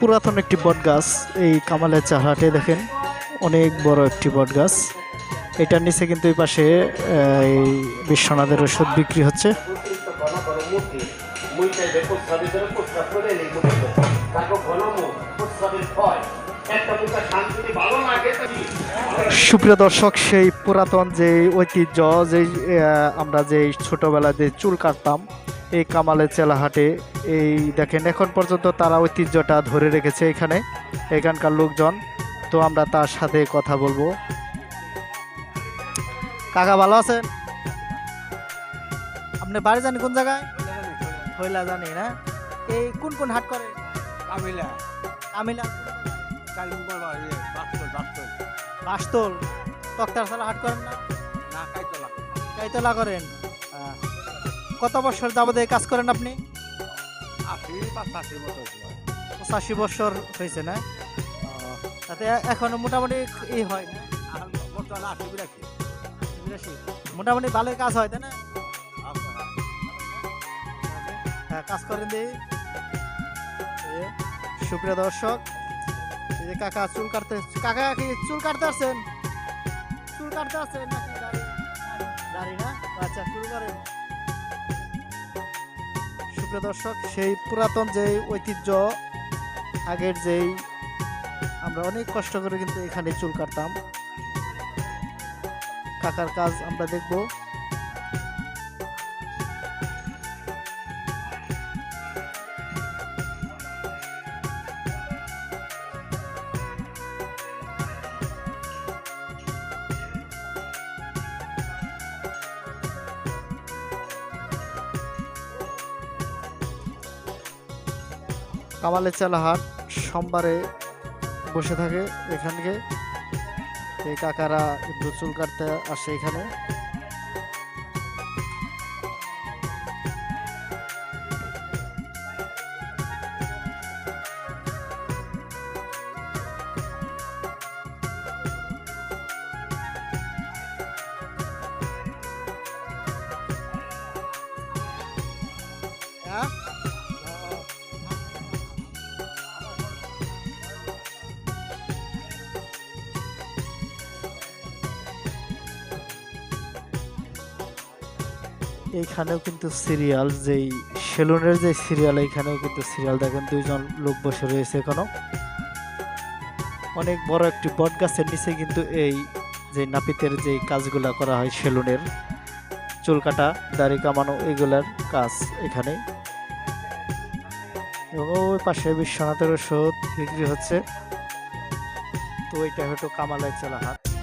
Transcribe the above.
পুরাতন একটি বট গাছ এই কামালের চাহাটে দেখেন, অনেক বড় একটি বট গাছ এটার নিচে কিন্তু এই পাশে এই বিশ্বনাথের ওষুধ বিক্রি হচ্ছে। সুপ্রিয় দর্শক, সেই পুরাতন যে ঐতিহ্য যে আমরা যে ছোটবেলায় যে চুল কাটতাম এই কামালের চেলাহাটে। এই দেখেন এখন পর্যন্ত তারা ঐতিহ্যটা ধরে রেখেছে এখানে এখানকার লোকজন। তো আমরা তার সাথে কথা বলব। কাকা ভালো আছেন? আপনি বাড়ি জানি কোন জায়গায়? হইলা জানি না? এই কোন কোন হাট করে? কামিলা আমিলা। কালিম্পর বাস্তল বাস্তল। বাস্তল? তক্তার সালা হাট করেন না? না কাইতলা। কাইতলা করেন? কত বছর যাবত এই কাজ করেন আপনি? পাঁচাশি বছর হয়েছে না? তাতে এখনও মোটামুটি এই হয় না। মোটামুটি ভালোই কাজ হয় তাই না? কাজ করেন দিই যে, সুপ্রিয় দর্শক এই যে কাকা চুল কাটতে কাকা কি চুল কাটতে আসছেন? চুল কাটতে আসছেন নাকি দাড়ি? দাড়ি না? আচ্ছা শুরু করেন সুপ্রিয় দর্শক, সেই পুরাতন যে ঐতিহ্য, আগের যেই, আমরা অনেক কষ্ট করে কিন্তু এখানে চুল কাটতাম। কাকার কাজ আমরা দেখব। কামালের চালা হাট সোমবারে বসে থাকে এখানকে। এই কাকারা একটু চুল কাটতে আসে এখানে। এইখানেও কিন্তু সিরিয়াল যেই সেলুনের যে সিরিয়াল এইখানেও কিন্তু সিরিয়াল দেখেন, দুইজন লোক বসে রয়েছে এখনও। অনেক বড় একটি বট গাছের নিচে কিন্তু এই যে নাপিতের যে কাজগুলা করা হয় সেলুনের, চুল কাটা, দাড়ি কামানো, এগুলার কাজ এখানে। এবং ওই পাশে বিশ্বনাথের ওষুধ বিক্রি হচ্ছে। তো এটা হয়তো কামালের চলা হাট।